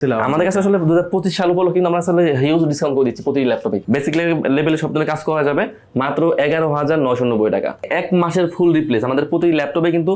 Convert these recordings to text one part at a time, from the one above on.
আমাদের কাছে আসলে দু হাজার পঁচিশ সাল উপলক্ষে কিন্তু আমরা আসলে হিউজ ডিসকাউন্ট করে দিচ্ছি প্রতি ল্যাপটপে বেসিক লেভেলে সব ধরনের কাজ করা যাবে, মাত্র এগারো হাজার নয়শো নব্বই টাকা। এক মাসের ফুল রিপ্লেস আমাদের প্রতি ল্যাপটপে কিন্তু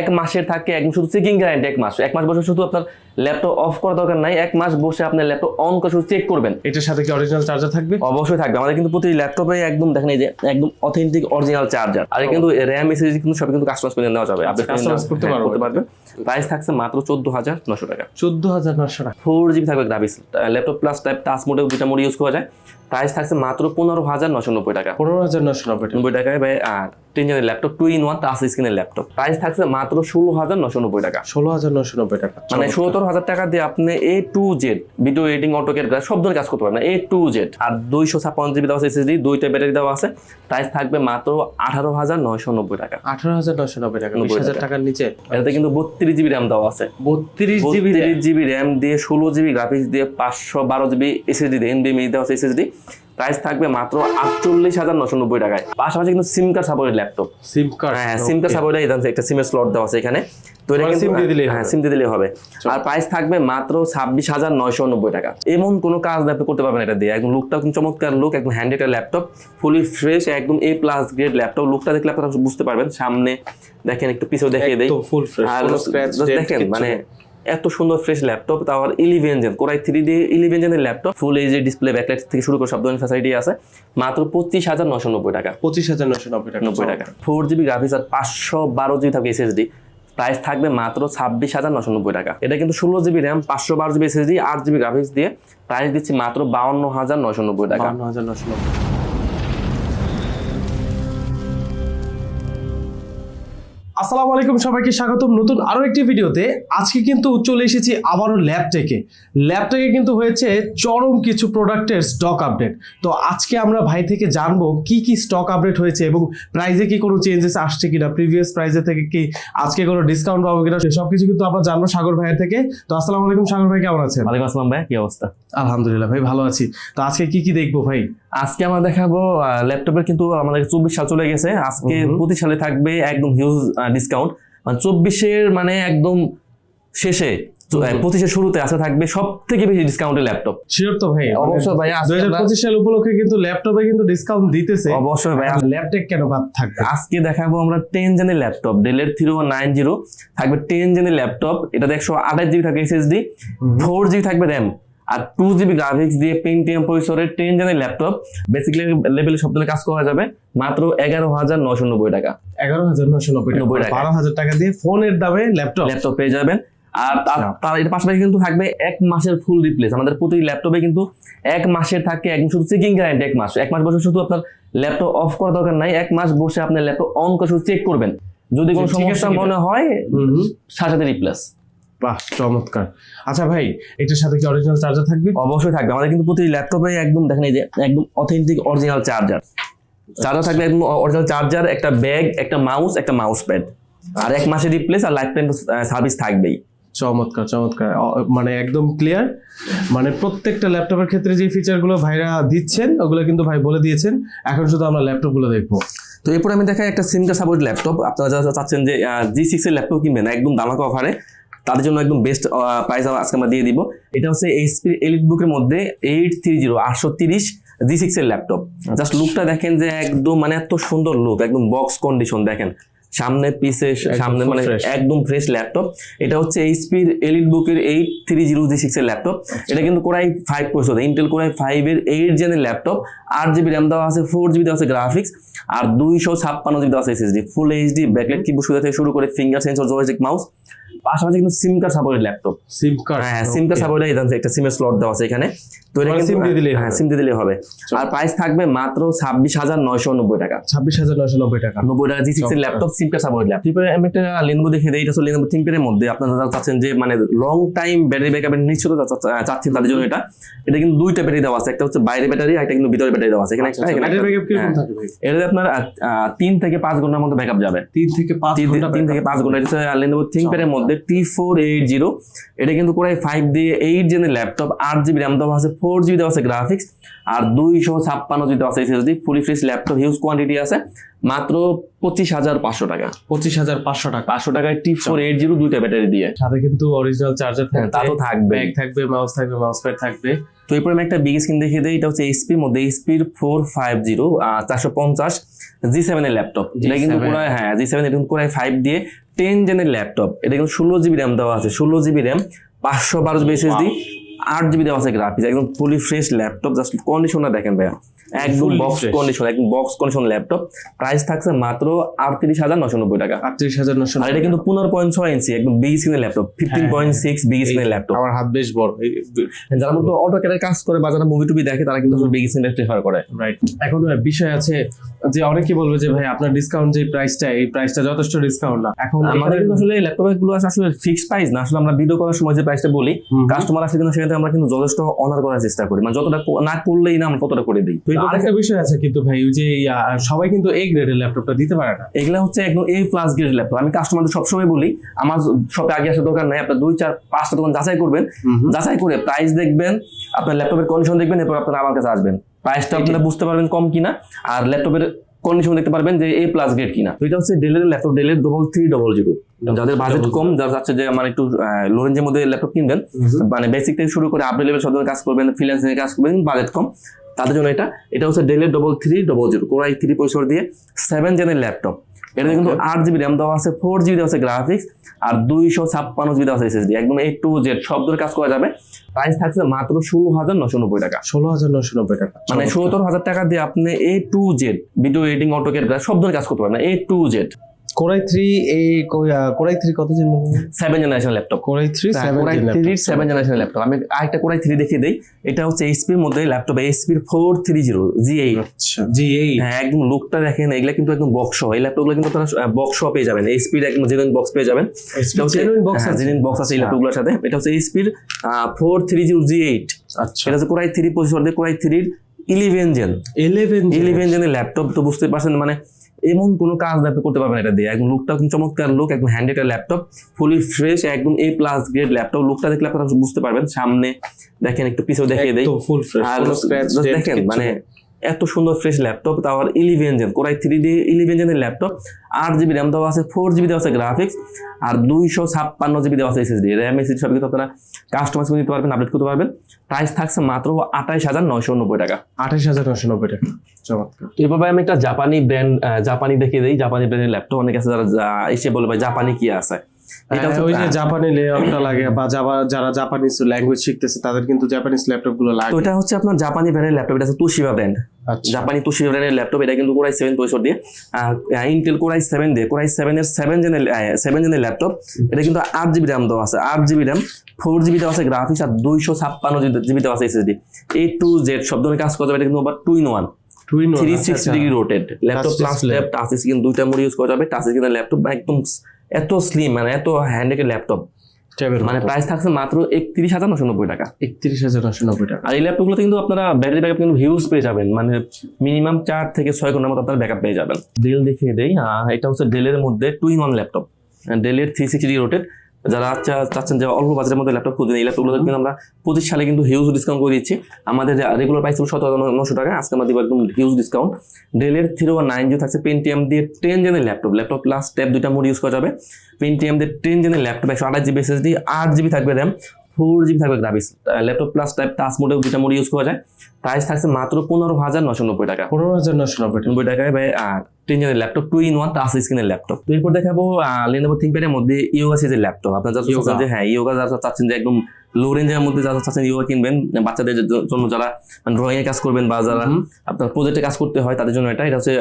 এক মাসের থাকে একদম শুধু চেকিং গ্যারান্টি এক মাস। এক মাস বছর শুধু আপনার ল্যাপটপ অফ করা দরকার নাই এক মাস বসে আপনার ল্যাপটপ অন করে শুধু চেক করবেন। এটার সাথে কি অরিজিনাল চার্জার থাকবে? অবশ্যই থাকবে আমাদের কিন্তু প্রতি ল্যাপটপে একদম দেখেন এই যে একদম অথেন্টিক অরিজিনাল চার্জার আর কিন্তু র্যাম এসএসডি কিন্তু সব কিন্তু কাস্টমাইজ করে নেওয়া যাবে। আপনি কাস্টমাইজ করতে পারব। করতে পারবেন। প্রাইস থাকছে মাত্র চোদ্দ হাজার নশো টাকা। চোদ্দ হাজার নশো টাকা। ফোর জিবি থাকবে graphics laptop plus type touch মোডে দুটো মোড ইউজ করা যায়। প্রাইস থাকছে মাত্র পনেরো হাজার নশো নব্বই টাকা। পনেরো হাজার নশো নব্বই নব্বই টাকায় ভাই আর টেন জনের laptop two in one touch স্ক্রিনের ল্যাপটপ প্রাইস থাকছে মাত্র ষোলো হাজার নশো নব্বই টাকা। ষোলো হাজার নশো নব্বই টাকা। মানে সত্তর হাজার টাকা দিয়ে আপনি A to Z video editing AutoCAD সব ধরনের কাজ করতে পারবেন। এ টু জেড আর দুইশো ছাপ্পান্ন জিবি দেওয়া আছে এসএসডি দুইটা ব্যাটারি দেওয়া আছে। প্রাইস থাকবে মাত্র আঠারো হাজার নয়শো নব্বই টাকা। আঠারো হাজার নশো নব্বই টাকা। 90 হাজার টাকার নিচে। এটাতে কিন্তু বত্রিশ জিবি র্যাম দেওয়া আছে। বত্রিশ জিবি জিবি র্যাম দিয়ে ষোলো জিবি গ্রাফিক্স দিয়ে পাঁচশো বারো জিবি এসএসডি দিয়ে এনবিএমই দেওয়া আছে এসএসডি প্রাইস থাকবে মাত্র আটচল্লিশ হাজার নশো নব্বই টাকায়। পাশাপাশি কিন্তু SIM card supported laptop SIM card হ্যাঁ সিম কার্ড সাপোর্ট একটা সিমের স্লট দেওয়া আছে এখানে। তো এটা কিন্তু SIM দিয়ে দিলেই হ্যাঁ সিম দিয়ে দিলেই হবে। আর প্রাইস থাকবে মাত্র ছাব্বিশ হাজার নয়শো নব্বই টাকা। এমন কোনো কাজ আপনি করতে পারবেন এটা দিয়ে। একদম লুকটা একদম চমৎকার লুক একদম হ্যান্ড একটা ল্যাপটপ ফুলি ফ্রেশ একদম এ প্লাস গ্রেড ল্যাপটপ লুকটা দেখলে আপনারা বুঝতে পারবেন। সামনে দেখেন একটু পিছেও দেখিয়ে ফুল ফ্রেশ আর just দেখেন মানে এত সুন্দর ফ্রেশ ল্যাপটপ তাও আর eleven gen Core i three D eleven জেনের laptop full H display backlight থেকে শুরু করে সব ধরনের ফ্যাসিলিটি আছে মাত্র পঁচিশ হাজার নশো নব্বই টাকা। পঁচিশ হাজার নশো নব্বই টাকা নব্বই টাকা। ফোর জিবি গ্রাফিক্স আর পাঁচশো বারো জিবি থাকবে এসএসডি প্রাইস থাকবে মাত্র ছাব্বিশ হাজার নশো নব্বই টাকা। এটা কিন্তু ষোলো জিবি র্যাম পাঁচশো বারো জিবি এসএসডি আট জিবি গ্রাফিক্স দিয়ে প্রাইস দিচ্ছি মাত্র বাউন্ন হাজার নশো নব্বই টাকা। বান্ন হাজার নশো নব্বই। আসসালামু আলাইকুম সবাইকে স্বাগতম নতুন আরও একটি ভিডিওতে। আজকে কিন্তু চলে এসেছি আবারও ল্যাবটেকে ল্যাবটেকে কিন্তু হয়েছে চরম কিছু প্রোডাক্টের স্টক আপডেট তো আজকে আমরা ভাই থেকে জানব কি কি স্টক আপডেট হয়েছে এবং প্রাইজে কি কোনো চেঞ্জেস আসছে কিনা প্রিভিয়াস প্রাইসে থেকে কি আজকে কোনো ডিসকাউন্ট পাবো কিনা সব কিছু কিন্তু আমরা জানব সাগর ভাইয়ের থেকে। তো আসসালামু আলাইকুম সাগর ভাই কেমন আছেন? ওয়ালাইকুম আসসালাম ভাই কি অবস্থা? আলহামদুলিল্লাহ ভাই ভালো আছি। তো আজকে কি কি দেখব ভাই? আজকে আমরা দেখাবো ল্যাপটপের কিন্তু আমাদের চব্বিশ সাল চলে গেছে। আজকে হুম। সালে থাকবে একদম হিউজ ডিসকাউন্ট মানে চব্বিশের মানে একদম শেষে। পঁচিশের শুরুতে আসে থাকবে সব থেকে বেশি ডিসকাউন্টের ল্যাপটপ শিওর তো ভাই অবশ্যই ভাই, দুই হাজার পঁচিশ সাল উপলক্ষে কিন্তু ল্যাপটপে কিন্তু ডিসকাউন্ট দিতেছে। অবশ্যই ভাই ল্যাপটপ কেন বাদ থাকবে? আজকে দেখাবো আমরা টেন জেনের ল্যাপটপ ডেলের থ্রি নাইন জিরো থাকবে টেন জেনের ল্যাপটপ এটা একশো আঠাশ জিবি থাকবে এসএসডি ফোর জিবি থাকবে র্যাম আর টু জিবি গ্রাফিক্স দিয়ে পেন্টিএম পরিসরের টেন জেনের ল্যাপটপ বেসিক লেভেলে সব ধরনের কাজ করা যাবে মাত্র এগারো হাজার নশো নব্বই টাকা। এগারো হাজার নশো নব্বই নব্বই টাকা। বারো হাজার টাকা দিয়ে ফোনের দামে ল্যাপটপ ল্যাপটপ পেয়ে যাবেন। আর তার- আচ্ছা। এর পাশাপাশি কিন্তু থাকবে এক মাসের ফুল রিপ্লেস আমাদের প্রতি ল্যাপটপে কিন্তু এক মাসের থাকে একদম শুধু চেকিং গ্যারান্টি এক মাস। এক মাস বসে শুধু আপনার ল্যাপটপ অফ করা দরকার নাই এক মাস বসে আপনার ল্যাপটপ অন করে শুধু চেক করবেন। যদি কোনো সমস্যা মনে হয় সাথে রিপ্লেস বাহ চমৎকার। আচ্ছা ভাই এটার সাথে কি অরিজিনাল চার্জার থাকবে? অবশ্যই থাকবে। আমাদের কিন্তু প্রতি ল্যাপটপে একদম দেখেন এই যে একদম অথেন্টিক অরিজিনাল চার্জার চার্জার থাকবে একদম অরিজিনাল চার্জার একটা ব্যাগ একটা মাউস একটা মাউস প্যাড আর এক মাসের রিপ্লেস আর লাইফ টাইম সার্ভিস থাকবেই। চমৎকার চমৎকার। মানে একদম ক্লিয়ার মানে প্রত্যেকটা ল্যাপটপের ক্ষেত্রে যে ফিচারগুলো ভাইরা দিচ্ছেন ওগুলো কিন্তু ভাই বলে দিয়েছেন। এখন শুধু আমরা ল্যাপটপগুলো দেখব। তো এরপর আমি দেখাই একটা সিমকা সাপোর্ট ল্যাপটপ আপনারা যারা চাচ্ছেন যে জি সিক্স এর ল্যাপটপ কিনবেন একদম দামাকা অফারে তাদের জন্য একদম বেস্ট প্রাইস আজকে আমরা দিয়ে দিব। এটা হচ্ছে এইচপি এলিট বুকের মধ্যে এইট থ্রি জিরো আটশো তিরিশ জি সিক্স এর ল্যাপটপ জাস্ট লুকটা দেখেন যে একদম মানে এত সুন্দর লুক একদম বক্স কন্ডিশন দেখেন। সামনে পিসে সামনে মানে একদম ফ্রেশ ল্যাপটপ এটা হচ্ছে এইচপির এলিট বুকের eight three zero G six এর ল্যাপটপ এটা কিন্তু Core i five processor Intel Core i five এর এইট জেনের ল্যাপটপ আট জিবি র্যাম দেওয়া আছে ফোর জিবি দেওয়া আছে গ্রাফিক্স আর দুইশো ছাপ্পান্ন জিবি দেওয়া আছে SSD full HD backlit keyboard সুবিধা থেকে শুরু করে ফিঙ্গার সেন্সর জয়স্টিক মাউস পাশাপাশি কিন্তু SIM card supported laptop SIM card হ্যাঁ সিম কার্ড সাপোর্টেড একটা সিমের স্লট দেওয়া আছে এখানে। তো এটা মানে কিন্তু SIM দিয়ে দিলেই হ্যাঁ সিম দিয়ে দিলেই হবে। আর প্রাইস থাকবে মাত্র ছাব্বিশ হাজার নয়শো নব্বই টাকা। ছাব্বিশ হাজার নশো নব্বই টাকা। নব্বই টাকা জি সিক্স এর laptop SIM card support laptop এরপরে আমি একটা লেনোভো দেখে দিই এটা হচ্ছে লেনোভো থিঙ্কপ্যাডের মধ্যে। আপনারা যারা চাচ্ছেন যে মানে লং টাইম ব্যাটারি ব্যাকআপের নিশ্চয়তা চা- চাচ্ছেন তাদের জন্য এটা। এটা কিন্তু দুইটা ব্যাটারি দেওয়া আছে। একটা হচ্ছে বাইরে ব্যাটারি আর একটা কিন্তু ভিতরে ব্যাটারি দেওয়া আছে। এখানে একটা এখানে ব্যাটারি ব্যাকআপ কীরকম হ্যাঁ। এটাতে আপনার আহ, আহ, তিন থেকে পাঁচ ঘণ্টার মধ্যে ব্যাকআপ যাবে। তিন থেকে পাঁচ তিন ঘণ্টা তিন থেকে পাঁচ ঘণ্টা। এটা লেনোভো থিঙ্কপ্যাডের মধ্যে মধ্যে টি ফোর এইট জিরো এটা কিন্তু কোরাই ফাইভ দিয়ে এইট জেনের ল্যাপটপ আট জিবি র্যাম দেওয়া আছে ফোর জিবি দেওয়া আছে গ্রাফিক্স আর দুইশো ছাপ্পান্ন জিবি আছে SSD fully fresh laptop huge quantity আছে মাত্র পঁচিশ হাজার পাঁচশো টাকা। পঁচিশ হাজার পাঁচশো টাকা। পাঁচশো টাকায় টি ফোর এইট জিরো দুইটা ব্যাটারি দিয়ে। সাথে কিন্তু অরিজিনাল চার্জার হ্যাঁ, তা তো থাকবে ব্যাগ থাকবে মাউস থাকবে মাউস প্যাড থাকবে। তো এরপর আমি একটা বিগ স্ক্রিন দেখিয়ে দিই এটা হচ্ছে এইচপির মধ্যে এইচপির ফোর ফাইভ জিরো চারশো পঞ্চাশ জি সেভেন এর ল্যাপটপ এটা কিন্তু G7 পুরো হ্যাঁ জি সেভেন এটা পুরো ফাইভ দিয়ে টেন জেনের ল্যাপটপ এটা কিন্তু ষোলো জিবি র্যাম দেওয়া আছে ষোলো জিবি র্যাম পাঁচশো বারো জিবি এসএসডি আট জিবি দেওয়া আছে গ্রাফিক্স একদম ফুলি ফ্রেশ ল্যাপটপ জাস্ট কন্ডিশনটা দেখেন ভাইয়া। একদম বক্স কন্ডিশন একদম বক্স কন্ডিশন ল্যাপটপ প্রাইস থাকছে মাত্র আটত্রিশ হাজার নশো নব্বই টাকা। আটত্রিশ হাজার নশো আর এটা কিন্তু পনেরো পয়েন্ট ছয় ইঞ্চি একদম বিগ স্ক্রিনের laptop fifteen point six big স্ক্রিনের ল্যাপটপ আমার হাত বেশ বড় যারা মতো অটো ক্যাডের কাজ করে বা যারা মুভি টুবি দেখে তারা কিন্তু বিগ স্ক্রিন প্রেফার করে। রাইট এখন বিষয় আছে যে অনেকে বলবে যে ভাই আপনার ডিসকাউন্ট যে প্রাইসটা এই প্রাইসটা যথেষ্ট ডিসকাউন্ট না। এখন আমাদের কিন্তু আসলে ল্যাপটপগুলো আছে আসলে ফিক্সড প্রাইস না। আসলে আমরা ভিডিও করার সময় যে প্রাইসটা বলি কাস্টমার আসলে কিন্তু সেখানে আমরা কিন্তু যথেষ্ট অনার করার চেষ্টা করি। মানে যতটা না করলেই না আমরা ততটা করে দিই। তো আরেকটা বিষয় আছে কিন্তু ভাই যে সবাই কিন্তু এই গ্রেডের ল্যাপটপটা দিতে পারে না। এগুলা হচ্ছে একদম এ প্লাস গ্রেড ল্যাপটপ আমি কাস্টমারদের সবসময় বলি আমার শপে আগে আসার দরকার নাই আপনার দুই চার পাঁচটা দোকান যাচাই করবেন। যাচাই করে প্রাইস দেখবেন আপনার ল্যাপটপের কন্ডিশন দেখবেন এরপর আপনারা আমার কাছে আসবেন। প্রাইসটা আপনারা বুঝতে পারবেন কম কিনা আর ল্যাপটপের কন্ডিশন দেখতে পারবেন যে এ প্লাস গ্রেড কিনা। তো এটা হচ্ছে ডেলের ল্যাপটপ ডেলের ডবল থ্রি ডবল জিরো যাদের বাজেট কম যারা চাচ্ছে যে মানে একটু লো রেঞ্জের মধ্যে ল্যাপটপ কিনবেন মানে বেসিক থেকে শুরু করে আপডেট লেভেল সব কাজ করবেন ফ্রিল্যান্সিং কাজ করবেন বাজেট কম। তাদের জন্য এটা এটা হচ্ছে ডেলের double three double zero Core i three processor দিয়ে সেভেন জেনের ল্যাপটপ এটা কিন্তু আট জিবি র্যাম দেওয়া আছে ফোর জিবি দেওয়া আছে গ্রাফিক্স আর দুইশো ছাপ্পান্ন জিবি দেওয়া আছে এসএসডি একদম এ টু জেড সব ধরনের কাজ করা যাবে। প্রাইস থাকছে মাত্র ষোলো হাজার নশো নব্বই টাকা। ষোলো হাজার নশো নব্বই টাকা। মানে সত্তর হাজার টাকা দিয়ে আপনি A to Z video editing AutoCAD সব ধরনের কাজ করতে পারবেন। A to Z Core i three এই কোরাই থ্রি কত seven generation laptop Core i three Core i three seven generation laptop আমি আরেকটা কোরাই থ্রি দেখিয়ে দিই। এটা হচ্ছে এইচপির মধ্যে laptop এইচপির four three zero G eight আচ্ছা জি এই হ্যাঁ একদম লুকটা দেখেন এগুলা কিন্তু একদম বক্স এই ল্যাপটপগুলো কিন্তু আপনারা বক্স পেয়ে যাবেন। এইচপির একদম জেনুইন বক্স পেয়ে যাবেন। বক্স আছে। জেনুইন বক্স আছে এই আচ্ছা। ল্যাপটপগুলোর সাথে। এটা হচ্ছে এইচপির four three zero G eight আচ্ছা। এটা হচ্ছে কোরাই থ্রি প্রসেসর দিয়ে কোরাই থ্রির ইলেভেন জেন ইলেভেন ইলেভেন জেনের ল্যাপটপ তো বুঝতে পারছেন মানে এমন কোনো কাজ আপনি করতে পারবেন এটা দিয়ে। একদম লুকটা একদম চমৎকার লুক একদম হ্যান্ডেড ল্যাপটপ ফুলি ফ্রেশ একদম এ প্লাস গ্রেড ল্যাপটপ লুকটা দেখলে আপনারা বুঝতে পারবেন। সামনে দেখেন একটু পিছনে দেখিয়ে ফুল ফ্রেশ আর দেখেন মানে এত সুন্দর ফ্রেশ ল্যাপটপ তাও আর eleven gen Core i three D eleven জেনের ল্যাপটপ আট জিবি র্যাম দেওয়া আছে ফোর জিবি দেওয়া আছে গ্রাফিক্স আর দুইশো ছাপ্পান্ন জিবি দেওয়া আছে এসএসডি র্যাম এসএসডি সব কিছু আপনারা কাস্টমাইজ করে দিতে পারবেন আপডেট করতে পারবেন। প্রাইস থাকছে মাত্র আঠাইশ হাজার নয়শো নব্বই টাকা। আঠাশ হাজার নশো নব্বই টাকা। চমৎকার। এভাবে আমি একটা জাপানি ব্র্যান্ড জাপানি দেখিয়ে দিই জাপানি ব্র্যান্ডের ল্যাপটপ অনেক আছে যারা এসে বলে ভাই জাপানি কি আছে? এটা এটা হচ্ছে- ওই যে জাপানি লেআউটটা লাগে বা যারা জাপানিজ ল্যাঙ্গুয়েজ শিখতেছে তাদের কিন্তু জাপানিজ ল্যাপটপগুলো তো লাগে। এটা হচ্ছে আপনার জাপানি ব্র্যান্ডের ল্যাপটপ এটা হচ্ছে তুশিবা ব্র্যান্ড জাপানি তুশিবা ব্র্যান্ডের ল্যাপটপ এটা কিন্তু কোরাই সেভেন পয়সর দিয়ে। ইন্টেল কোরাই সেভেন দিয়ে কোরাই সেভেন এর সেভেন জেনের সেভেন জেনের ল্যাপটপ এটা কিন্তু আট জিবি র্যাম দেওয়া আছে আট জিবি র্যাম ফোর জিবি দেওয়া আছে গ্রাফিক্স আর দুইশো ছাপ্পান্ন জিবি দেওয়া আছে এসএসডি এ টু জেড সব ধরনের কাজ করতে হবে এটা কিন্তু আবার two in one three sixty degree rotated laptop plus. Tab touch screen দুইটা মোড ইউজ করা যাবে টাচ স্ক্রিনের ল্যাপটপ একদম এত স্লিম মানে এত হ্যান্ডেকের ল্যাপটপ মানে প্রাইস থাকছে মাত্র একত্রিশ হাজার নশো নব্বই টাকা। একত্রিশ হাজার নশো নব্বই টাকা। আর এই ল্যাপটপগুলোতে কিন্তু আপনারা ব্যাটারি ব্যাকআপ কিন্তু হিউজ পেয়ে যাবেন। মানে মিনিমাম চার থেকে ছয় ঘণ্টার মতো আপনারা ব্যাকআপ পেয়ে যাবেন। ডেল দেখিয়ে দেই এটা হচ্ছে ডেলের মধ্যে টু ইন ওয়ান ল্যাপটপ ডেলের থ্রি সিক্সটি রোটেড যারা চা- চাচ্ছেন যে অল্প বাজারের মধ্যে ল্যাপটপ খুঁজেন এই ল্যাপটপগুলো কিন্তু আমরা পঁচিশ সালে কিন্তু হিউজ ডিসকাউন্ট করে দিচ্ছি আমাদের রেগুলার প্রাইস ছিল সতেরো নশো টাকা আজকে আমরা দিব একদম হিউজ ডিসকাউন্ট ডেলের থ্রি ওয়ান নাইন জিরো থাকছে পেন্টিএম দিয়ে টেন জেনের ল্যাপটপ ল্যাপটপ প্লাস ট্যাব দুইটা মোড ইউজ করা যাবে। পেন্টিএম দিয়ে টেন জেনের ল্যাপটপ একশো আঠাশ জিবি এসএসডি আট জিবি থাকবে র্যাম ফোর জিবি থাকবে graphics laptop plus type touch মোডেও দুইটা মোড ইউজ করা যায়। প্রাইস থাকছে মাত্র পনেরো হাজার নশো নব্বই টাকা। পনেরো হাজার নশো নব্বই টাকা। নব্বই টাকায় ভাই আর ten laptop two in one touch স্ক্রিনের ল্যাপটপ তো এরপর দেখাবো লেনোভো থিঙ্কপ্যাডের মধ্যে ইয়োগা সিরিজের ল্যাপটপ আপনার যারা Yoga। চাচ্ছেন যে হ্যাঁ ইয়োগা যারা চাচ্ছেন যে একদম লো রেঞ্জের মধ্যে যারা চাচ্ছেন ইয়োগা কিনবেন বাচ্চাদের জন্য যারা ড্রয়িং এর কাজ করবেন বা যারা আপনার প্রজেক্টে কাজ করতে হয় তাদের জন্য এটা। এটা হচ্ছে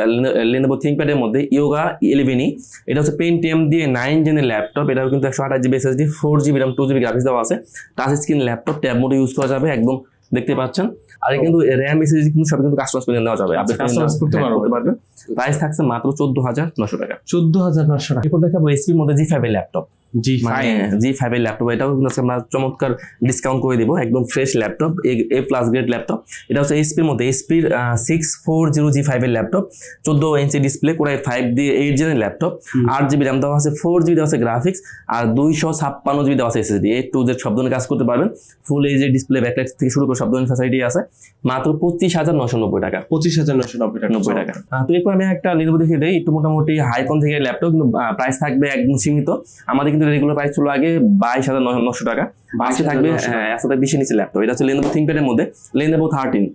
লেনোভো থিঙ্কপ্যাডের মধ্যে ইয়োগা ইলেভেনই এটা হচ্ছে পেন্টিএম দিয়ে নাইন জেনের ল্যাপটপ এটাও কিন্তু একশো আঠাশ GB SSD four GB RAM two GB graphics দেওয়া আছে। টাচ স্ক্রিন ল্যাপটপ ট্যাব মোডে ইউজ করা যাবে। একদম দেখতে পাচ্ছেন? আর কিন্তু র্যাম এসএসডি কিন্তু সব কিন্তু কাস্টমাইজ করে নেওয়া যাবে। আপনি কাস্টমাইজ করতে হ্যাঁ, পারবেন। প্রাইস থাকছে মাত্র চোদ্দ হাজার নশো টাকা। চোদ্দ হাজার নশো টাকা। এরপর দেখাবো এসপির মধ্যে জি ফাইভ এর ল্যাপটপ জি মানে জি ফাইভ এর ল্যাপটপ এটাও কিন্তু আমরা চমৎকার ডিসকাউন্ট করে দিব একদম fresh laptop A plus grade laptop এটা হচ্ছে এইচপির মধ্যে এইচপির six four zero G five এর ল্যাপটপ চোদ্দ ইঞ্চি ডিসপ্লে ফাইভ দিয়ে এইট ল্যাপটপ আট জিবি র্যাম দেওয়া আছে ফোর জিবি দেওয়া আছে গ্রাফিক্স আর দুইশো ছাপ্পান্ন জিবি দেওয়া আছে এসএসডি টু জেড সব ধরনের কাজ করতে পারবেন। ফুল এইচ ডিসপ্লে ব্যাকলাইট থেকে শুরু করে সব ধরনের ফ্যাসিলিটি আছে। মাত্র পঁচিশ হাজার নশো নব্বই টাকা। পঁচিশ হাজার নশো নব্বই টাকা। নব্বই টাকা। তো এরপর আমি একটা দেখিয়ে দিই একটু মোটামুটি হাইকন থেকে ল্যাপটপ কিন্তু প্রাইস থাকবে একদম সীমিত। আমাদের কিন্তু রেগুলার প্রাইস ছিল আগে বাইশ হাজার নশো টাকা। আজকে থাকবে হ্যাঁ, একশো টাকা বেশি নিচে ল্যাপটপ এটা হচ্ছে লেনোভো থিঙ্কপ্যাডের মধ্যে। লেনোভো থার্টিন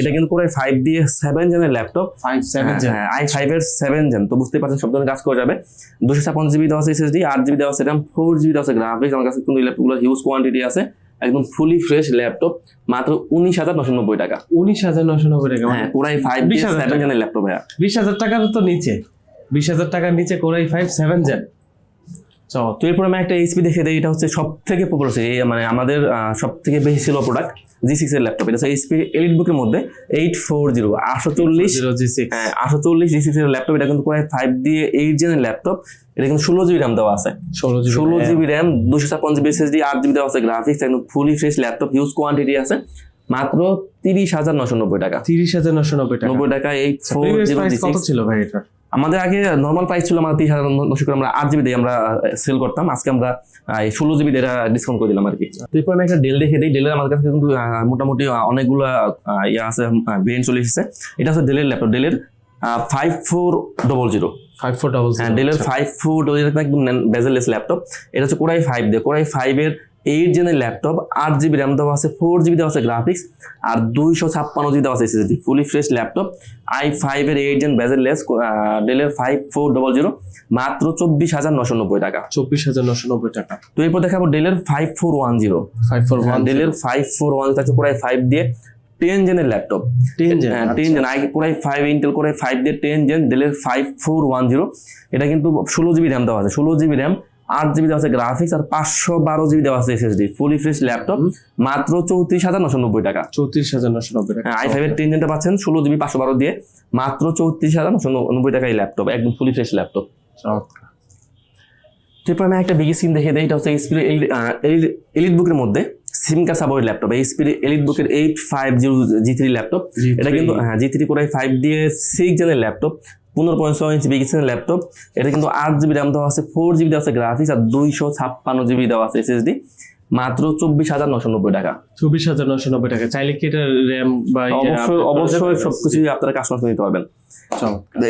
এটা কিন্তু পুরো ফাইভ দিয়ে সেভেন জেনের ল্যাপটপ আই ফাইভ এর সেভেন জেন তো বুঝতে পারছেন সব ধরনের কাজ করা যাবে। দুশো ছাপ্পান্ন জিবি দেওয়া আছে এসএসডি আট জিবি দেওয়া আছে র্যাম ফোর জিবি দেওয়া আছে গ্রাফিক্স আমার কাছে কিন্তু ল্যাপটপগুলো হিউজ কোয়ান্টিটি আছে। একদম ফুলি ফ্রেশ ল্যাপটপ মাত্র উনিশ হাজার নশো নব্বই টাকা। উনিশ হাজার নশো নব্বই টাকা হ্যাঁ পুরাই ফাইভ 20,000 দিয়ে সেভেন জেনের ল্যাপটপ ভাইয়া। বিশ হাজার টাকার তো নিচে। বিশ হাজার টাকার নিচে কোরাই ফাইভ সেভেন জেন তো এরপর আমি একটা এইচপি দেখে দিই এটা হচ্ছে সব থেকে পপুলার মানে আমাদের সব থেকে বেশি ছিল প্রোডাক্ট জি সিক্স এর ল্যাপটপ এটা হচ্ছে এইচপি এলিট বুকের মধ্যে এইট ফোর জিরো আটশো চল্লিশ জিরো জি সিক্স আটশো চল্লিশ জি সিক্স এর ল্যাপটপ এটা কিন্তু প্রায় ফাইভ দিয়ে এইট জেনের ল্যাপটপ এটা কিন্তু ষোলো জিবি র্যাম দেওয়া আছে। ষোলো জিবি র্যাম দুশো ছাপ্পান্ন জিবি এসএসডি আট জিবি দেওয়া আছে গ্রাফিক্স একদম fully fresh laptop huge quantity আছে মাত্র তিরিশ হাজার নশো নব্বই টাকা। তিরিশ হাজার নশো নব্বই টাকা। নব্বই টাকা এইট ফোর জিরো ছিল ভাই এটা আমাদের আগে নর্মাল প্রাইস ছিল আমাদের তিরিশ হাজার নশো করে আমরা আট জিবি দিয়ে আমরা সেল করতাম। আজকে আমরা ষোলো জিবি দিয়ে ডিসকাউন্ট করে দিলাম আর কি এরপর আমি একটা ডেল দেখে দিই। ডেলের আমাদের কাছে কিন্তু মোটামুটি অনেকগুলো ইয়ে আছে ব্রেন্ড চলে এসেছে। এটা হচ্ছে ডেলের ল্যাপটপ ডেলের five four double zero five four double হ্যাঁ ডেলের ফাইভ ফোর ডবল জিরো একদম বেজেলেস ল্যাপটপ এটা হচ্ছে কোরাই ফাইভ দিয়ে কোরাই ফাইভের এইট জেনের ল্যাপটপ আট জিবি র্যাম দেওয়া আছে ফোর জিবি দেওয়া আছে গ্রাফিক্স আর দুইশো ছাপ্পান্ন জিবি দেওয়া আছে SSD fully fresh laptop i ফাইভের এইট জেন বেজেলেস ডেলের ফাইভ ফোর ডবল জিরো মাত্র চব্বিশ হাজার নশো নব্বই টাকা। চব্বিশ হাজার নশো নব্বই টাকা। তো এরপর দেখাবো ডেলের five four one zero five four one ডেলের ফাইভ ফোর ওয়ান থাকছে কোরাই ফাইভ দিয়ে টেন জেনের ল্যাপটপ টেন জেন হ্যাঁ ten gen i Core i five Intel Core i five দিয়ে টেন জেন ডেলের ফাইভ ফোর ওয়ান জিরো এটা কিন্তু ষোলো জিবি র্যাম দেওয়া আছে ষোলো জিবি র্যাম আট জিবি দেওয়া আছে গ্রাফিক্স আর পাঁচশো বারো জিবি দেওয়া আছে এসএসডি ফুলি ফ্রেশ ল্যাপটপ মাত্র চৌত্রিশ হাজার নশো নব্বই টাকা। চৌত্রিশ হাজার নশো নব্বই টাকা। আই ফাইভের টেন জেনটা পাচ্ছেন ষোলো জিবি পাঁচশো বারো দিয়ে মাত্র চৌত্রিশ হাজার নশো নব্বই টাকা এই ল্যাপটপ একদম ফুলি ফ্রেশ ল্যাপটপ। এরপর আমি একটা বিগি সিম দেখে দিই এটা হচ্ছে এইচপির এলিট বুকের মধ্যে সিম কার্ড সাপোর্ট ল্যাপটপ এইচপির এলিট বুকের eight five zero G three laptop এটা কিন্তু হ্যাঁ G three Core i five দিয়ে সিক্স জেনের ল্যাপটপ পনেরো পয়েন্ট ছয় ইঞ্চি বিগি সিমের ল্যাপটপ এটা কিন্তু আট জিবি র্যাম দেওয়া আছে ফোর জিবি দেওয়া আছে গ্রাফিক্স আর দুইশো ছাপ্পান্ন জিবি দেওয়া আছে এসএসডি মাত্র চব্বিশ হাজার নশো নব্বই টাকা। চব্বিশ হাজার নশো নব্বই টাকা। চাইলে কি এটা র্যাম বা অবশ্যই অবশ্যই যাবে? সবকিছুই আপনারা কাস্টমাইজ করে নিতে পারবেন।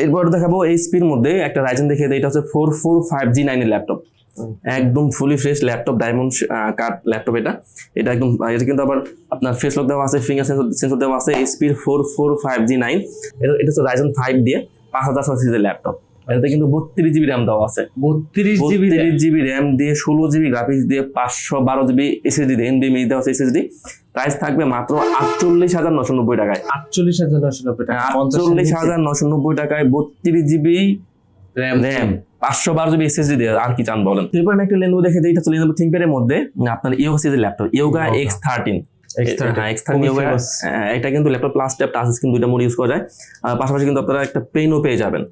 এরপর দেখাবো এইচপির মধ্যে একটা রাইজেন দেখে দেয় এটা হচ্ছে ফোর ফোর ফাইভ জি নাইনের ল্যাপটপ একদম fully fresh laptop diamond card laptop এটা। এটা একদম এটা কিন্তু আবার আপনার ফেস লক দেওয়া আছে ফিঙ্গার সেন্সর সেন্সর দেওয়া আছে এইচপির four four five G nine এটা এটা হচ্ছে রাইজেন ফাইভ দিয়ে। পাঁচ হাজার ছয় সিরিজের ল্যাপটপ। এটাতে কিন্তু বত্রিশ জিবি র্যাম দেওয়া আছে। বত্রিশ জিবি বত্রিশ জিবি র্যাম দিয়ে ষোলো জিবি গ্রাফিক্স দিয়ে পাঁচশো বারো জিবি এসএসডি দিয়ে এনবিএম দেওয়া আছে এসএসডি প্রাইস থাকবে মাত্র আটচল্লিশ হাজার নশো নব্বই টাকায়। আটচল্লিশ হাজার নশো নব্বই টাকা আটচল্লিশ হাজার নশো নব্বই টাকায় বত্রিশ জিবি র্যাম র্যাম পাঁচশো বারো জিবি এসএসডি দিয়ে আর কি চান বলেন? এরপর আমি একটা লেনোভো দেখে দিই এটা হচ্ছে লেনোভো থিঙ্কপ্যাডের মধ্যে আপনার ইয়োগা সিরিজের laptop Yoga X thirteen X30 X thirteen Yoga famous। এটা কিন্তু laptop plus tap touch screen দুইটা মোড ইউজ করা যায়। পাশাপাশি কিন্তু আপনারা একটা পেনও পেয়ে যাবেন।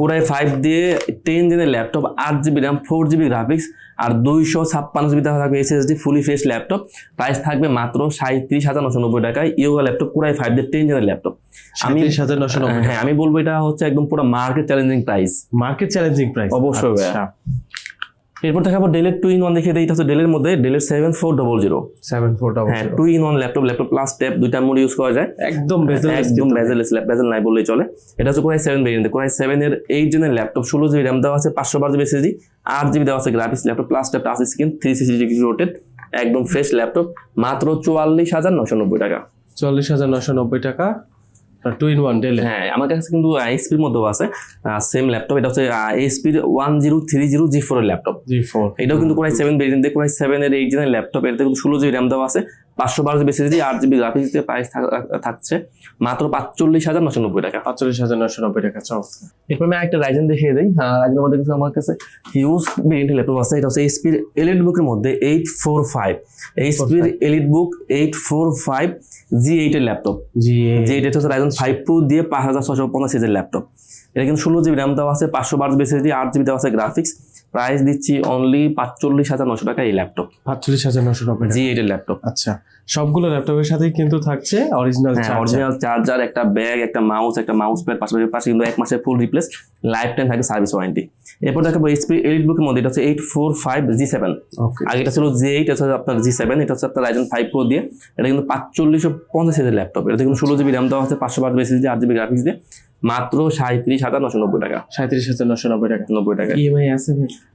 কোরাই ফাইভ দিয়ে টেন জেনের ল্যাপটপ আট GB RAM four GB graphics আর দুইশো ছাপ্পান্ন জিবি থাকবে SSD fully fresh laptop. Price থাকবে মাত্র সাঁত্রিশ হাজার নশো নব্বই টাকায় Yoga laptop Core i five দিয়ে টেন জেনের ল্যাপটপ। আমি হাজার নশো হ্যাঁ আমি বলব এটা হচ্ছে একদম পুরো market challenging price market challenging price অবশ্যই। এরপর দেখাবো ডেলের টু ইন ওয়ান দেখে দিই এটা হচ্ছে ডেলের মধ্যে ডেলের seven four double zero seven four double হ্যাঁ two in one laptop laptop plus tab দুইটা মোড ইউজ করা যায়। একদম বেজেল একদম বেজেল বেজেল নাই বললেই চলে। এটা হচ্ছে Core i seven variant Core i seven এর এইট জেনের ল্যাপটপ ষোলো জিবি র্যাম দেওয়া আছে পাঁচশো বারো জিবি এসএসডি আট জিবি দেওয়া আছে graphics laptop plus tab touch screen three sixty degree rotated একদম ফ্রেশ ল্যাপটপ মাত্র চুয়াল্লিশ হাজার নশো নব্বই টাকা। চল্লিশ হাজার নশো নব্বই টাকা। টু ইন ওয়ান ডেল হ্যাঁ আমার কাছে কিন্তু এইচপির মধ্যেও আছে। সেম ল্যাপটপ এটা হচ্ছে এইচপির one zero three zero G four এর ল্যাপটপ জি ফোর এটাও কিন্তু কোরাই সেভেন দিয়ে কোরাই সেভেন এর এইট জেনের ল্যাপটপ এটাতে কিন্তু ষোলো জিবি র্যাম দেওয়া আছে। পাঁচশো বারো জিবি এসএসডি আট জিবি গ্রাফিক্স দিয়ে প্রাইস থাকছে। মাত্র পাঁচচল্লিশ হাজার নশো নব্বই টাকা। পাঁচচল্লিশ হাজার নশো নব্বই টাকা চমৎকার এরপর আমি একটা রাইজেন দেখিয়ে দিই। রাইজেনের মধ্যে কিন্তু আমার কাছে হিউজ ভেরিয়েন্টের ল্যাপটপ আছে। এটা হচ্ছে এইচপির এলিট বুকের মধ্যে eight four five এইচপির EliteBook eight four five G এইটের ল্যাপটপ জি যে এটা হচ্ছে রাইজন ফাইভ প্রো দিয়ে পাঁচ হাজার ছশো পঞ্চাশ সিজের ল্যাপটপ এটা কিন্তু ষোলো জিবি র্যাম দেওয়া আছে পাঁচশো বারো জিবি এসএসডি আট জিবি দেওয়া আছে গ্রাফিক্স প্রাইস দিচ্ছি অনলি পাঁচচল্লিশ হাজার নশো টাকা এই ল্যাপটপ পাঁচচল্লিশ হাজার নশো টাকা। জি এইটের ল্যাপটপ আচ্ছা সবগুলো ল্যাপটপের সাথেই কিন্তু থাকছে অরিজিনাল অরিজিনাল চার্জার একটা ব্যাগ একটা মাউস একটা মাউস প্যাড পাশাপাশি পাশে কিন্তু এক মাসের ফুল রিপ্লেস লাইফ টাইম থাকে সার্ভিস ওয়ারেন্টি এরপর দেখাবো এইচপি এইট বুকের মধ্যে এটা হচ্ছে eight four five G seven আগে এটা ছিল জি এইট এটা হচ্ছে আপনার জি সেভেন এটা হচ্ছে আপনার রাইজেন ফাইভ প্রো দিয়ে। এটা কিন্তু পাঁচচল্লিশশো পঞ্চাশ হাজার ল্যাপটপ এটা কিন্তু ষোলো জিবি র্যাম দেওয়া হচ্ছে পাঁচশো বারো এসএসডি আট জিবি গ্রাফিক্স দিয়ে। মাত্র সাঁত্রিশ হাজার নশো নব্বই টাকা। সাঁত্রিশ হাজার নশো নব্বই টাকা। নব্বই টাকা। ইএমআই আছে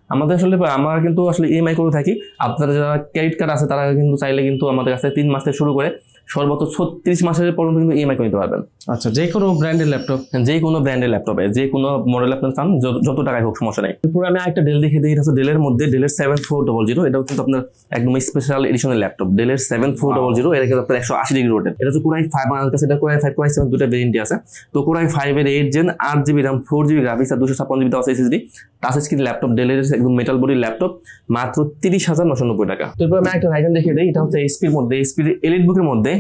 আমাদের আসলে আমরা কিন্তু আসলে ইএমআই করে থাকি। আপনারা যারা ক্রেডিট কার্ড আছে তারা কিন্তু চাইলে কিন্তু আমাদের কাছে তিন মাস থেকে শুরু করে সর্বোচ্চ ছত্রিশ মাসের পর্যন্ত কিন্তু ইএমআই করে নিতে পারবেন। আচ্ছা যে কোনো ব্র্যান্ডের ল্যাপটপ যে কোনো ব্র্যান্ডের ল্যাপটপে যে কোনো মডেল আপনার চান যত- টাকায় হোক সমস্যা নেই। এরপর আমি একটা ডেল দেখে দিই এটা হচ্ছে ডেলের মধ্যে ডেলের সেভেন ফোর ডবল জিরো এটাও কিন্তু আপনার একদম স্পেশাল এডিশনের ল্যাপটপ ডেলের সেভেন ফোর ডবল জিরো এটা কিন্তু আপনার একশো আশি ডিগ্রি রোটের এটা হচ্ছে কোরাই ফাইভ আমার কাছে এটা কোরাই ফাইভ কোরাই সেভেন দুটো ভেরিয়েন্টই আছে। তো কোরাই ফাইভের এইট জেন আট GB RAM four GB graphics আর দুশো ছাপ্পান্ন জিবি দশ এসএসডি টাচ স্ক্রিন ল্যাপটপ ডেলের একদম মেটাল বডির ল্যাপটপ মাত্র তিরিশ হাজার নশো নব্বই টাকা। তারপর আমি একটা রাইজন দেখে দিই এটা হচ্ছে এইচপির মধ্যে এইচপির এলিট বুকের মধ্যে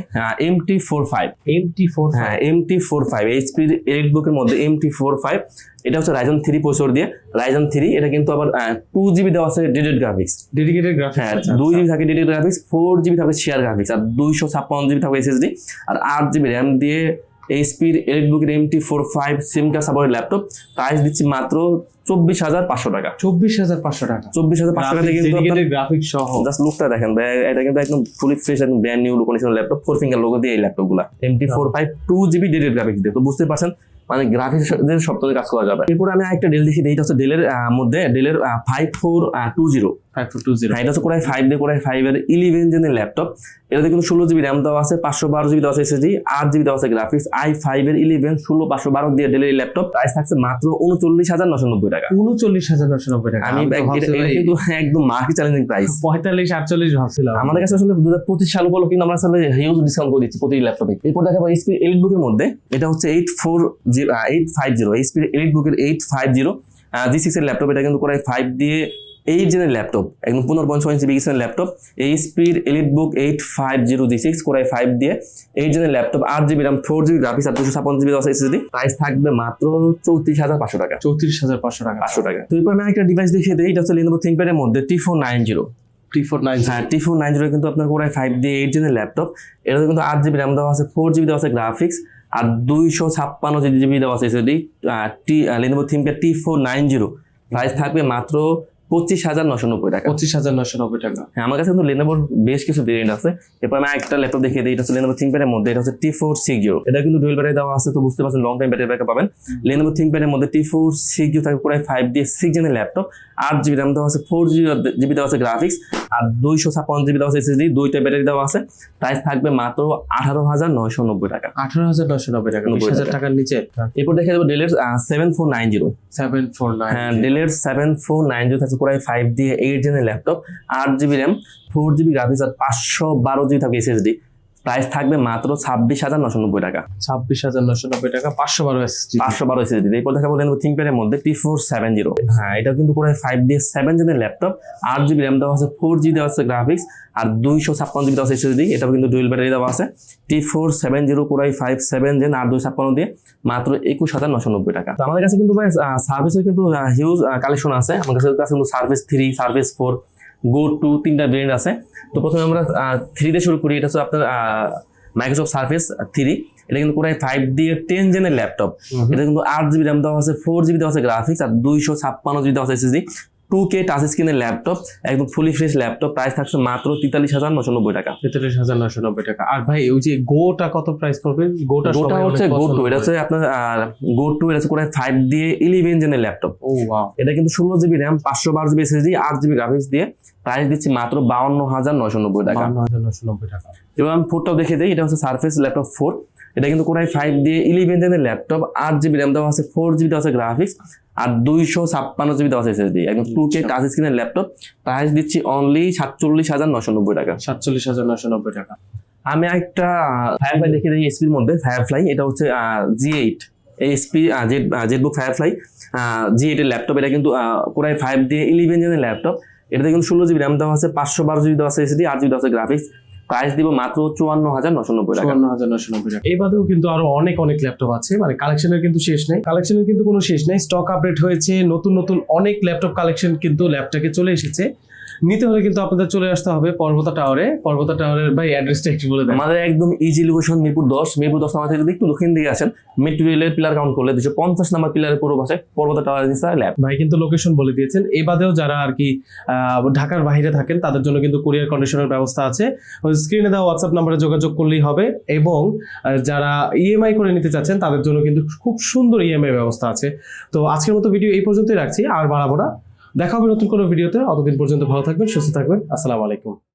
M T four five M T four হ্যাঁ এম টি ফোর ফাইভ এইচপির এইট বুকের মধ্যে এম টি ফোর ফাইভ এটা হচ্ছে রাইজন থ্রি প্রসেসর দিয়ে। রাইজন থ্রি এটা কিন্তু আবার টু জিবি দেওয়া আছে ডিডেড গ্রাফিক্স ডেডিকেটেড গ্রাফিক্স হ্যাঁ দুই জিবি থাকে ডিডেড গ্রাফিক্স ফোর জিবি থাকবে শেয়ার গ্রাফিক্স আর দুইশো ছাপ্পান্ন জিবি থাকবে এসএসডি আর আট জিবি র্যাম দিয়ে এইচপির এলেকবুকের বুকের M T four five SIM card সাপোর্টের ল্যাপটপ প্রাইস দিচ্ছি মাত্র চব্বিশ হাজার পাঁচশো টাকা। চব্বিশ হাজার পাঁচশো টাকা। চব্বিশ হাজার পাঁচশো টাকা কিন্তু গ্রাফিক সহ। জাস্ট লুকটা দেখেন এটা কিন্তু একদম ফুলি ফ্রেশ একদম brand new look laptop four finger logo দিয়ে এই ল্যাপটপগুলা। MT four five two GB dated graphics দিয়ে তো বুঝতে পারছেন? মানে গ্রাফিক্স সব থেকে কাজ করা যাবে। এরপর আমি একটা ডেল দেখি দিই, এটা হচ্ছে ডেলের মধ্যে ডেলের five four two zero five two zero এটা হচ্ছে কোরাই ফাইভ দিয়ে কোরাই ফাইভ এর ইলেভেন জেনের ল্যাপটপ এটাতে কিন্তু ষোলো জিবি র্যাম দেওয়া আছে পাঁচশো বারো জিবি দেওয়া আছে এসএসডি আট জিবি দেওয়া আছে গ্রাফিক্স আই ফাইভ এর ইলেভেন ষোলো পাঁচশো বারো দিয়ে ডেলের ল্যাপটপ প্রাইস থাকছে মাত্র উনচল্লিশ হাজার নশো নব্বই টাকা। উনচল্লিশ হাজার নশো নব্বই টাকা। আমি কিন্তু একদম মার্কেট চ্যালেঞ্জিং প্রাইস পঁয়তাল্লিশ আটচল্লিশ ভাবছিলাম। আমাদের কাছে আসলে দু হাজার পঁচিশ সাল উপলক্ষে কিন্তু আমরা আসলে হিউজ ডিসকাউন্ট করে দিচ্ছি প্রতি ল্যাপটপে এরপর এলিট বুকের মধ্যে। এটা হচ্ছে eight four eight five zero HP Elite বুকের eight five zero G six এর ল্যাপটপ এটা কিন্তু কোরাই ফাইভ দিয়ে এইট জেনের ল্যাপটপ একদম পনেরো ছয় ইঞ্চি বিগিসের laptop এইচপির EliteBook eight five zero G six Core i five দিয়ে এইট জেনের ল্যাপটপ আট GB RAM four GB graphics আর দুশো ছাপ্পান্ন জিবি আছে এসএসডি প্রাইস থাকবে মাত্র চৌত্রিশ হাজার পাঁচশো টাকা। চৌত্রিশ হাজার পাঁচশো টাকা। পাঁচশো টাকা। তো এরপর আমি একটা ডিভাইস দেখিয়ে দিই এটা হচ্ছে লিনোভো থিঙ্কপ্যাডের মধ্যে T four nine zero T four nine হ্যাঁ টি ফোর নাইন জিরো কিন্তু আপনার কোরাই ফাইভ দিয়ে এইট জেনের ল্যাপটপ এটাতে কিন্তু আট জিবি র্যাম দেওয়া আছে ফোর জিবি দেওয়া আছে গ্রাফিক্স আর দুইশো ছাপ্পান্ন জিবি দেওয়া আছে SSD T Lenovo ThinkPad T four nine zero price থাকবে মাত্র পঁচিশ হাজার নশো নব্বই টাকা। পঁচিশ হাজার নশো নব্বই টাকা। হ্যাঁ আমার কাছে কিন্তু লেনোভোর বেশ কিছু ভেরিয়েন্ট আছে। এরপর আমি একটা ল্যাপটপ দেখিয়ে দিই এটা হচ্ছে লেনোভো থিঙ্কপ্যাডের মধ্যে এটা হচ্ছে টি ফোর সিক্স এটা কিন্তু ডুয়েল ব্যাটারি দেওয়া আছে তো বুঝতে পারছেন লং টাইম ব্যাটারি ব্যাকআপ পাবেন। লেনোভো থিঙ্কপ্যাডের মধ্যে টি ফোর সিক্স থাকে প্রায় ফাইভ দিয়ে সিক্স জেনের ল্যাপটপ আট জিবি র্যাম দেওয়া আছে ফোর জিবি জিবি দেওয়া আছে গ্রাফিক্স আর দুইশো ছাপ্পান্ন জিবি দেওয়া আছে এসএসডি দুইটা ব্যাটারি দেওয়া আছে। প্রাইস থাকবে মাত্র আঠারো হাজার নয়শো নব্বই টাকা। আঠারো হাজার নশো নব্বই টাকা 90 হাজার টাকার নিচে। এরপর দেখে দেবো ডেলের seven four nine zero seven four হ্যাঁ ডেলের সেভেন ফোর নাইন জিরো থাকছে প্রায় ফাইভ দিয়ে এইট জেনের ল্যাপটপ আট GB RAM four GB graphics আর পাঁচশো বারো জিবি থাকবে এসএসডি প্রাইস থাকবে মাত্র ছাব্বিশ হাজার নশো নব্বই টাকা। ছাব্বিশ হাজার নশো নব্বই টাকা পাঁচশো বারো এসএসডি পাঁচশো বারো এসএসডি এরপর দেখা বলেন থিঙ্কপ্যাডের মধ্যে টি ফোর সেভেন জিরো হ্যাঁ এটা কিন্তু পুরো ফাইভ দিয়ে সেভেন জেনের ল্যাপটপ আট জিবি র্যাম দেওয়া আছে ফোর জিবি দেওয়া আছে গ্রাফিক্স আর দুইশো ছাপ্পান্ন জিবি দেওয়া আছে এসএসডি এটাও কিন্তু ডুয়েল ব্যাটারি দেওয়া আছে। টি ফোর সেভেন জিরো পুরাই ফাইভ সেভেন জেন আর দুই ছাপ্পান্ন দিয়ে মাত্র একুশ হাজার নশো নব্বই টাকা। আমাদের কাছে কিন্তু ভাই সার্ভিসের কিন্তু হিউজ কালেকশন আছে। কাছে কাছে কিন্তু Surface three Surface four Go two তিনটা ভেরিয়েন্ট আছে। তো প্রথমে আমরা থ্রি দিয়ে শুরু করি। এটা হচ্ছে আপনার মাইক্রোসফট সার্ফেস থ্রি এটা কিন্তু কোথায় ফাইভ দিয়ে টেন জেনের ল্যাপটপ এটা কিন্তু আট জিবি র্যাম দেওয়া আছে ফোর জিবি দেওয়া আছে গ্রাফিক্স আর দুইশো ছাপ্পান্ন জিবি দেওয়া আছে এসএসডি টু কে টাচ স্ক্রিনের ল্যাপটপ একদম ফুলি ফ্রেশ ল্যাপটপ প্রাইস থাকছে মাত্র তেতাল্লিশ হাজার নশো নব্বই টাকা। তেতাল্লিশ হাজার নশো নব্বই টাকা। আর ভাই ওই যে গোটা কত প্রাইস পড়বে? গোটা গোটা হচ্ছে গো টু এটা হচ্ছে আপনার গো টু এটা হচ্ছে ফাইভ দিয়ে ইলেভেন জেনের ল্যাপটপ ও এটা কিন্তু ষোলো জিবি র্যাম পাঁচশো বারো জিবি এসএসডি আট জিবি গ্রাফিক্স দিয়ে প্রাইস দিচ্ছি মাত্র বাউন্ন হাজার নশো নব্বই টাকা। টাকা। এবার আমি ফোরটাও দেখে দিই এটা হচ্ছে সার্ফেস ল্যাপটপ ফোর এটা কিন্তু কোরাই ফাইভ দিয়ে ইলেভেন জেনের ল্যাপটপ আট জিবি র্যাম দেওয়া আছে ফোর জিবি দেওয়া আছে গ্রাফিক্স আর দুইশো ছাপ্পান্ন জিবি দেওয়া আছে এসএসডি একদম টু কে টাচ স্ক্রিনের ল্যাপটপ প্রাইস দিচ্ছি অনলি সাতচল্লিশ হাজার নশো নব্বই টাকা। সাতচল্লিশ হাজার নশো নব্বই টাকা। আমি একটা ফায়ারফ্লাই দেখে দিই এসপির মধ্যে ফায়ারফ্লাই এটা হচ্ছে G eight SP Z ZBook Firefly G এইটের ল্যাপটপ এটা কিন্তু কোরাই ফাইভ দিয়ে ইলেভেন জেনের ল্যাপটপ এটাতে কিন্তু ষোলো জিবি র্যাম দেওয়া আছে, পাঁচশো বারো জিবি দেওয়া আছে এসডি আট জিবি আছে গ্রাফিক্স প্রাইস দিব মাত্র চুয়ান্ন হাজার নশো নব্বই টাকা। চুয়ান্ন হাজার নশো নব্বই টাকা। এই বাদেও কিন্তু আরও অনেক অনেক ল্যাপটপ আছে মানে কালেকশনের কিন্তু শেষ নেই। কালেকশনের কিন্তু কোনো শেষ নেই। স্টক আপডেট হয়েছে, নতুন নতুন অনেক ল্যাপটপ কালেকশন কিন্তু ল্যাপটপে চলে এসেছে। নিতে হলে কিন্তু আপনাদের চলে আসতে হবে পর্বতা টাওয়ারে। পর্বতা টাওয়ারের ভাই অ্যাড্রেসটা একটু বলে দেন। আমাদের একদম ইজি লোকেশন মিরপুর দশ মিরপুর দশ নাম্বার থেকে যদি একটু দক্ষিণ দিকে আসেন মেট্রো রেলের পিলার কাউন্ট করলে দুশো পঞ্চাশ নাম্বার পিলারের পূর্ব পাশে পর্বতা টাওয়ার দিচ্ছে ল্যাব ভাই কিন্তু লোকেশন বলে দিয়েছেন। এই বাদেও যারা আর কি আহ, ঢাকার বাইরে থাকেন তাদের জন্য কিন্তু কুরিয়ার কন্ডিশনের ব্যবস্থা আছে। স্ক্রিনে দেওয়া হোয়াটসঅ্যাপ নাম্বারে যোগাযোগ করলেই হবে এবং যারা ইএমআই করে নিতে চাচ্ছেন তাদের জন্য কিন্তু খুব সুন্দর ইএমআই ব্যবস্থা আছে। তো আজকের মতো ভিডিও এই পর্যন্তই রাখছি। আর বাড়াবো না। দেখা হবে নতুন কোনো ভিডিওতে। অতদিন পর্যন্ত ভালো থাকবেন সুস্থ থাকবেন। আসসালামু আলাইকুম।